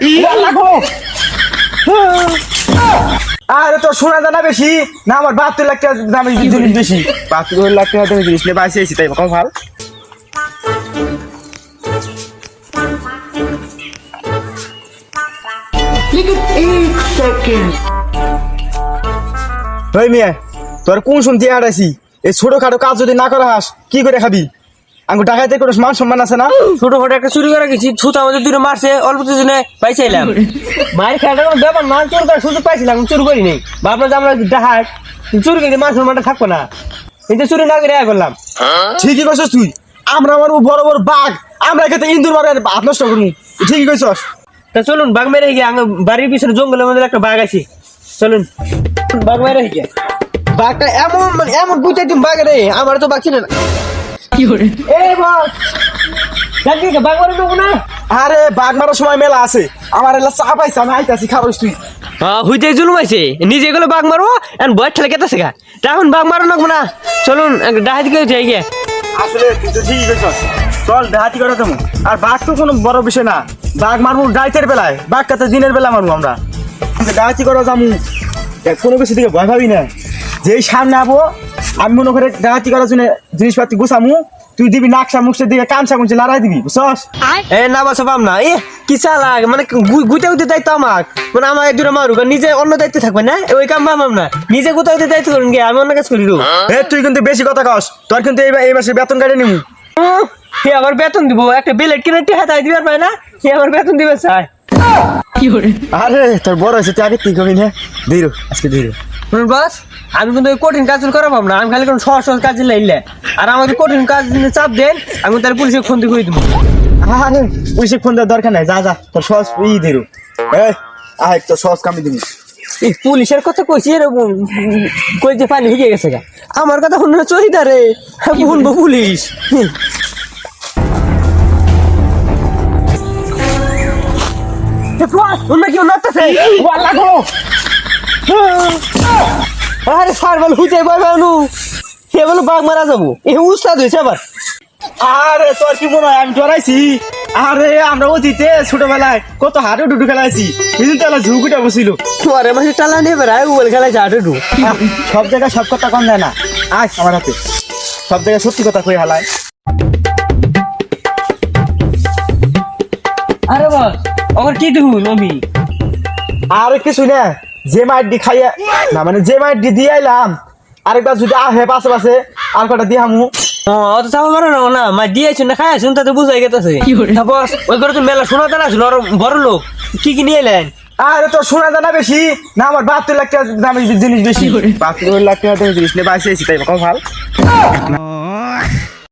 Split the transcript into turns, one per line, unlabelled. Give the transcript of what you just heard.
কি লাগো।
আরে তোর শোনা জানা বেশি? না আমার বাহাত্তর লাখ টাকা দামি জিনিস বেশি। বাহাত্তর লাখ টাকা দামি জিনিস নিয়ে বাইসে তাই কম ভালো? তোর কোন শুনতে আড়াইছি এই ছোটখাটো কাজ যদি না করা হাস কি করে খাবি? আঙ্গু ডাকাইতে কোনো মান সম্মান আছে না?
ছোট ছোট একটা চুরি করে গেছি ছুতা আমাদের দূরে মারছে অল্প দিনে পাইছিলাম মায়ের খেলাটা ব্যাপার না চোর করার সুযোগ পাইছিলাম চুরি করি নেই। ভাবলাম যে আমরা ডাহাত চুরি করে মান সম্মানটা থাকব না। কিন্তু চুরি না করে করলাম।
ঠিকই কইছস তুই। আমরা আমার বড় বড় বাঘ আমরা এখানে ইন্দুর মারে হাত নষ্ট করব ঠিকই কইছস।
তা চলুন বাঘ মেরে গিয়ে আঙ্গ বাড়ির পিছনে জঙ্গলের মধ্যে একটা বাঘ আছে। চলুন বাঘ মেরে গিয়ে। বাঘটা এমন মানে এমন বুঝাই তুমি বাঘ রে আমার তো বাঘ ছিল না।
আরে বাঘ মারার সময় মেলা আছে। আমার এলা চা পাইছে আমি আইতাছি খাবারিস তুই।
হুইতে জুলুম আছে নিজে গেলে বাঘ মারবো এখন বয়স ঠেলে কেটেছে গা। তা এখন বাঘ মারো না না। চলুন ডাহাত গিয়ে যাই গিয়ে।
আসলে তুই তো ঠিকই কইছস। চল করে তুমি আর বাঘ তো কোনো বড় বিষয় না। বাঘ মারবো রাইতের বেলায়। বাঘ কাতে দিনের বেলা মারবো আমরা। কিন্তু ডাকাতি করা যামু কোনো কিছু দিকে ভয় ভাবি না। যেই সামনে আবো আমি মনে করে ডাকাতি করার জন্য জিনিসপাতি গুছামু তুই দিবি নাকশা মুখের দিকে কামছা কুমছে লড়াই দিবি বুঝছস?
এ না বাসা পাম না। এ কি চালাক? মানে গুতে গুতে দায়িত্ব আমাক। মানে আমার দূরে মারুক নিজে অন্য দায়িত্ব থাকবে না? ওই কাম পাম না নিজে গুতে গুতে দায়িত্ব করুন গিয়ে আমি অন্য কাজ করি
এ তুই কিন্তু বেশি কথা কস। তোর কিন্তু এই এই মাসে বেতন কাটে নিমু।
সে আবার বেতন দিব। একটা বিলেট কিনে টেহা তাই দিবার পায় না? সে আবার বেতন দিবে চাই।
আরে তোর বড় হয়েছে তুই আগে তুই কবি না? ধীরো আজকে ধীরো।
শুনুন বাস আমি কিন্তু ওই কঠিন কাজ করাবো না আমি খালি কোনো সহজ সহজ কাজ লাইলে। আর আমাকে কঠিন কাজ চাপ দেন আমি তার পুলিশে ফোন দিয়ে করে দেবো
আরে পুলিশে ফোন দেওয়ার দরকার নাই যা যা তোর সহজ ই ধীরো এই তোর সহজ কামি দিবি।
এই পুলিশের কথা কইছি এরকম কই যে পানি হয়ে গেছে গা। আমার কথা শুনে চহিদা রে আমি শুনব পুলিশ। তোমরা কি নাচতেছে? ওয়া লাগো। আরে স্যার বল হুজে বানু হে বল বাঘ মারা যাব। এ উস্তাদ হয়েছে আবার।
আরে তোর কি মনে হয় আমি ডরাইছি? আরে আমরা অতীতে ছোটবেলায় কত হাঁটু ডুডু খেলাইছি। সেদিন তো ঝুঁকুটা বসিল।
তোমার মাসে টালা নিয়ে বেড়ায় বল খেলায় যাটে ডু
সব জায়গায় সব কথা কম যায় না। আয় আমার হাতে। সব জায়গায় সত্যি কথা কই হালায়।
আরে বস আমার কি দেখু নবী
আর কিছু না। যে মাইট দি খাইয়া না মানে যে মাইট দি দিয়ে আইলাম আরেকবার যদি আহে পাশে পাশে আর কটা
অত চাপা পারো না না মা দিয়েছ না খায় শুনতে তো বুঝাই গেতেছে। তারপর ওই করে তো মেলা শোনা ছিল বড় লোক কি কি নিয়ে এলেন?
আরে তোর শোনা জানা বেশি? না আমার বাহাত্তর লাখ টাকা দামি জিনিস বেশি। বাহাত্তর লাখ টাকা দামি জিনিস নিয়ে বাইসে তাই কম ভালো।